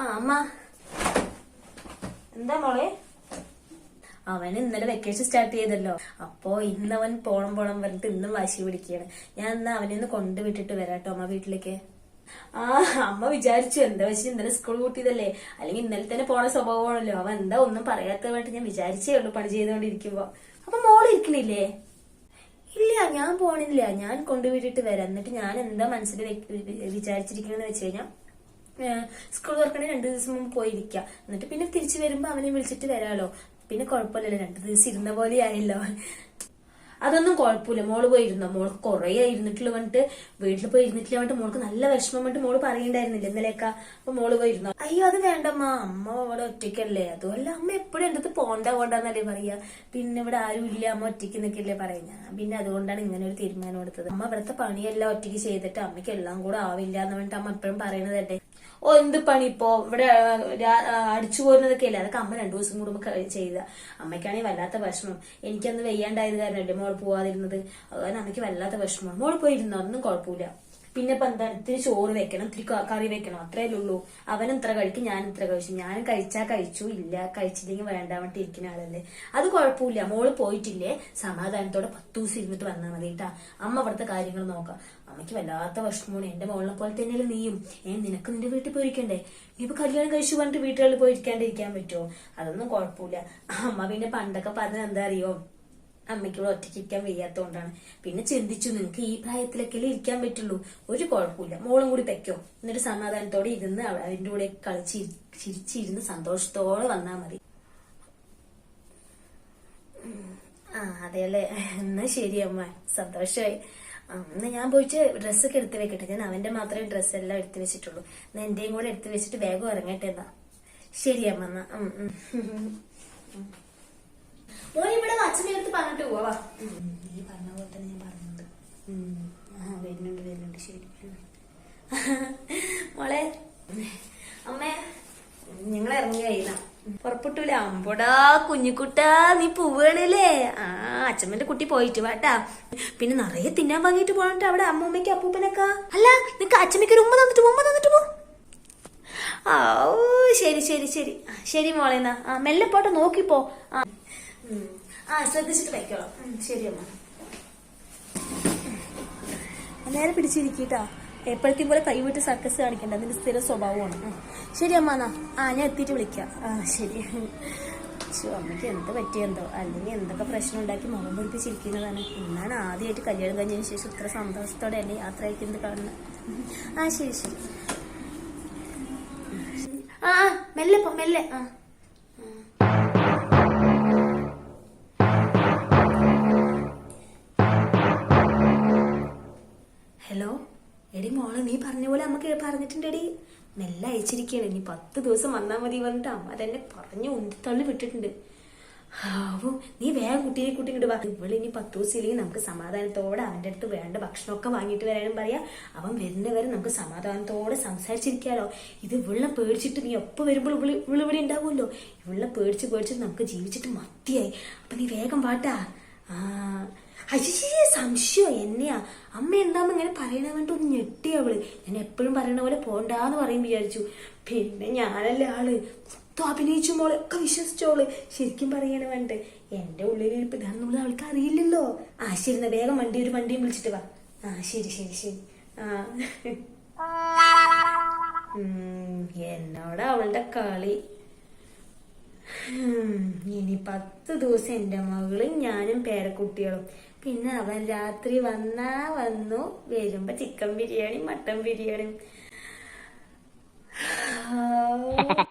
ആ അമ്മ. എന്താ മോളെ? അവൻ ഇന്നലെ വെക്കേഷൻ സ്റ്റാർട്ട് ചെയ്തല്ലോ. അപ്പോ ഇന്ന് അവൻ പോണം പോണം പറഞ്ഞിട്ട് ഇന്നും വാശി പിടിക്കുകയാണ്. ഞാൻ ഇന്ന് അവനെ ഒന്ന് കൊണ്ടുവിട്ടിട്ട് വരാട്ടോ അമ്മ വീട്ടിലേക്ക്. ആ അമ്മ വിചാരിച്ചു എന്താ വെച്ച് ഇന്നലെ സ്കൂൾ കൂട്ടിയതല്ലേ അല്ലെങ്കിൽ ഇന്നലെ തന്നെ പോണ സ്വഭാവമാണല്ലോ. അവൻ എന്താ ഒന്നും പറയാത്തതായിട്ട് ഞാൻ വിചാരിച്ചേ ഉള്ളു പണി ചെയ്തുകൊണ്ടിരിക്കുമ്പോ. അപ്പൊ മോൾ ഇരിക്കണില്ലേ? ഇല്ല ഞാൻ പോണില്ല. ഞാൻ കൊണ്ടുവിട്ടിട്ട് വരാം. എന്നിട്ട് ഞാൻ എന്താ മനസ്സിൽ വിചാരിച്ചിരിക്കണെന്ന് വെച്ച് കഴിഞ്ഞാൽ സ്കൂൾ തുറക്കണേ രണ്ടു ദിവസം മുമ്പ് പോയിരിക്കാം. എന്നിട്ട് പിന്നെ തിരിച്ചു വരുമ്പോ അവനെ വിളിച്ചിട്ട് വരാലോ. പിന്നെ കുഴപ്പമില്ലല്ലോ രണ്ടു ദിവസം ഇരുന്ന പോലെ ആയല്ലോ അതൊന്നും കുഴപ്പമില്ല. മോൾ പോയിരുന്നോ. മോൾക്ക് കുറേ ഇരുന്നിട്ടുള്ള വന്നിട്ട് വീട്ടിൽ പോയി ഇരുന്നിട്ടില്ല വന്നിട്ട് മോൾക്ക് നല്ല വിഷമം വന്നിട്ട് മോൾ പറയണ്ടായിരുന്നില്ല ഇന്നലെയൊക്കെ. അപ്പൊ മോൾ പോയിരുന്നോ. അയ്യോ അത് വേണ്ടമ്മ. അമ്മ അവിടെ ഒറ്റയ്ക്കല്ലേ? അതുമല്ല അമ്മ എപ്പോഴും എന്റെ അടുത്ത് പോണ്ട പോണ്ടെന്നല്ലേ പറയാ. പിന്നെ ഇവിടെ ആരും ഇല്ല. അമ്മ ഒറ്റയ്ക്ക് നിൽക്കില്ലേ പറയുന്ന പിന്നെ അതുകൊണ്ടാണ് ഇങ്ങനെ ഒരു തീരുമാനം എടുത്തത്. അമ്മ ഇവിടുത്തെ പണിയെല്ലാം ഒറ്റയ്ക്ക് ചെയ്തിട്ട് അമ്മയ്ക്ക് എല്ലാം കൂടെ ആവില്ല എന്ന് പറഞ്ഞിട്ട് അമ്മ എപ്പോഴും പറയണതല്ലേ ഓ എന്ത് പണി ഇപ്പോ? ഇവിടെ അടിച്ചു പോരുന്നതൊക്കെ ഇല്ല അതൊക്കെ അമ്മ രണ്ടു ദിവസം കൂടുമ്പോ ചെയ്ത. അമ്മയ്ക്കാണെങ്കിൽ വല്ലാത്ത വിഷമം. എനിക്കന്ന് വെയ്യാണ്ടായത് കാരണമല്ലേ മോൾ പോവാതിരുന്നത്. അതുപോലെ അമ്മയ്ക്ക് വല്ലാത്ത വിഷമം. മോൾ പോയിരുന്നു അതൊന്നും കുഴപ്പമില്ല. പിന്നെ ഇപ്പൊ എന്താ ഇത്തിരി ചോറ് വെക്കണം ഇത്തിരി കറി വെക്കണം അത്രേ ഉള്ളൂ. അവനും ഇത്ര കഴിക്കും ഞാൻ ഇത്ര കഴിച്ചു. ഞാൻ കഴിച്ചാ കഴിച്ചു ഇല്ല കഴിച്ചില്ലെങ്കിൽ വേണ്ട വേണ്ടി ഇരിക്കുന്ന ആളല്ലേ. അത് കുഴപ്പമില്ല. മോൾ പോയിട്ടില്ലേ? സമാധാനത്തോടെ പത്ത് ദിവസം ഇരുന്നിട്ട് വന്നാൽ മതി കേട്ടാ. അമ്മ അവിടുത്തെ കാര്യങ്ങൾ നോക്കാം. അമ്മയ്ക്ക് വല്ലാത്ത വിഷമമാണ്. എന്റെ മോളിനെ പോലെ തന്നെയല്ലേ നീയും. ഏ നിനക്ക് നിന്റെ വീട്ടിൽ പോയിരിക്കണ്ടേ? നീ ഇപ്പൊ കല്യാണം കഴിച്ചു പറഞ്ഞിട്ട് വീട്ടുകളിൽ പോയിരിക്കാണ്ടിരിക്കാൻ പറ്റുമോ? അതൊന്നും കുഴപ്പമില്ല. അമ്മ പിന്നെ പണ്ടൊക്കെ പറഞ്ഞത് എന്താ അറിയോ? അമ്മയ്ക്ക് ഇവിടെ ഒറ്റയ്ക്ക് ഇരിക്കാൻ വയ്യാത്തോണ്ടാണ്. പിന്നെ ചിന്തിച്ചു നിങ്ങൾക്ക് ഈ പ്രായത്തിലൊക്കെ ഇരിക്കാൻ പറ്റുള്ളൂ. ഒരു കുഴപ്പമില്ല. മോളും കൂടി തയ്ക്കോ എന്നിട്ട് സമാധാനത്തോടെ ഇരുന്ന് അതിന്റെ കൂടെ കളിച്ച് ചിരിച്ചിരുന്ന് സന്തോഷത്തോടെ വന്നാ മതി. ആ ആ അതെയല്ലേ? എന്നാ ശരി അമ്മ. സന്തോഷമായി എന്നാ ഞാൻ പോയിട്ട് ഡ്രസ്സൊക്കെ എടുത്ത് വെക്കട്ടെ. ഞാൻ അവന്റെ മാത്രമേ ഡ്രസ്സ് എല്ലാം എടുത്ത് വെച്ചിട്ടുള്ളൂ. എന്നാ എന്റെയും കൂടെ എടുത്ത് വെച്ചിട്ട് വേഗം ഇറങ്ങട്ടെ എന്നാ. ശരി അമ്മ എന്നാ. മോനെ ഇവിടെ അച്ഛനെ അടുത്ത് പറഞ്ഞിട്ട് പോവാ നീ പറഞ്ഞ പോലെ തന്നെ ഞാൻ പറഞ്ഞത് ആ വരുന്നുണ്ട് വരുന്നുണ്ട്. ശരി മോളെ അമ്മേ ഞങ്ങൾ ഇറങ്ങി കഴിയുന്ന പുറപ്പെട്ടൂല. അമ്പടാ കുഞ്ഞിക്കുട്ടാ നീ പോവുകയാണല്ലേ ആ അച്ഛമ്മന്റെ കുട്ടി പോയിട്ട് വാട്ടാ. പിന്നെ നിറയെ തിന്നാൻ വാങ്ങിയിട്ട് പോകണ്ട അവിടെ അമ്മൂമ്മയ്ക്ക് അപ്പൂപ്പനൊക്കെ. അല്ല നിനക്ക് അച്ഛമ്മയ്ക്ക് ഒരു ഉമ്മ തന്നിട്ട് ഉമ്മ തന്നിട്ട് പോ. ആ ഓ ശരി ശരി. ശരി ശരി മോളേന്നാ ആ മെല്ലെ പോട്ടെ നോക്കിപ്പോ. ആ. ആ ശ്രദ്ധിച്ചിട്ട് വയ്ക്കോളാം ശരി അമ്മ. നേരെ പിടിച്ചിരിക്കട്ടാ. എപ്പോഴത്തേക്കും പോലെ കൈവിട്ട് സർക്കസ് കാണിക്കണ്ട. അതിന്റെ സ്ഥിര സ്വഭാവമാണ്. ശരി അമ്മ എന്നാ. ആ ഞാൻ എത്തിയിട്ട് വിളിക്കാം. ആ ശരി. അമ്മയ്ക്ക് എന്ത് പറ്റിയെന്തോ അല്ലെങ്കിൽ എന്തൊക്കെ പ്രശ്നം ഉണ്ടാക്കി മുഖം പൊടിപ്പിച്ചിരിക്കുന്നതാണ്. ഇന്നാണ് ആദ്യമായിട്ട് കല്യാണം കഴിഞ്ഞതിന് ശേഷം ഇത്ര സന്തോഷത്തോടെ അല്ലേ യാത്ര അയക്കുന്നത് കാണുന്നത്. ആ ശരി ശരി. ആ ആ, മെല്ലെ പോ മെല്ലെ. ആ. ഹലോ? എടി മോളെ നീ പറഞ്ഞ പോലെ അമ്മയ്ക്ക് പറഞ്ഞിട്ടുണ്ടെടി. മെല്ലെ അയച്ചിരിക്കുകയാണ് നീ പത്ത് ദിവസം വന്നാൽ മതി പറഞ്ഞിട്ട് അമ്മ തന്നെ പറഞ്ഞു ഉന്തി തള്ളി വിട്ടിട്ടുണ്ട്. ആവും നീ വേഗം കുട്ടിയെ കുട്ടി ഇങ്ങോട്ട് വാ. ഇവൾ ഇനി പത്ത് ദിവസം ഇല്ലെങ്കിൽ നമുക്ക് സമാധാനത്തോടെ അവന്റെ അടുത്ത് വേണ്ട ഭക്ഷണമൊക്കെ വാങ്ങിയിട്ട് വരാനും പറയാം. അവൻ വരുന്നവരെ നമുക്ക് സമാധാനത്തോടെ സംസാരിച്ചിരിക്കാലോ. ഇത് ഇവളെ പേടിച്ചിട്ട് നീ എപ്പോ വരുമ്പോൾ ഇവിടെ ഇവിടെ ഉണ്ടാവുമല്ലോ. ഇവളെ പേടിച്ച് പേടിച്ചിട്ട് നമുക്ക് ജീവിച്ചിട്ട് മത്തിയായി അപ്പൊ നീ വേഗം വാട്ടാ ആ അയ്യേ സംശയം എന്നെയാ? അമ്മ എന്താമ്മ ഇങ്ങനെ പറയണ കണ്ട് ഒന്ന് ഞെട്ടി അവൾ. ഞാൻ എപ്പോഴും പറയണ പോലെ പോണ്ടാന്ന് പറയും വിചാരിച്ചു. പിന്നെ ഞാനല്ലേ ആൾ. മൊത്തം അഭിനയിച്ചു മോളെ. ഒക്കെ വിശ്വസിച്ചോൾ ശരിക്കും പറയണ വേണ്ട എന്റെ ഉള്ളിൽ ഇപ്പൊ ഇതാണെന്നുള്ള അവൾക്ക് അറിയില്ലല്ലോ ആ ശരി എന്നാ വേഗം വണ്ടി ഒരു വണ്ടിയും വിളിച്ചിട്ട് വാ. ആ ശരി ശരി ശരി. ആ. എന്നോട് അവളുടെ കളി. ഇനി പത്ത് ദിവസം എന്റെ മകളും ഞാനും പേരക്കുട്ടികളും. പിന്നെ അവൻ രാത്രി വന്നാ വന്നു വരുമ്പോ ചിക്കൻ ബിരിയാണി മട്ടൻ ബിരിയാണി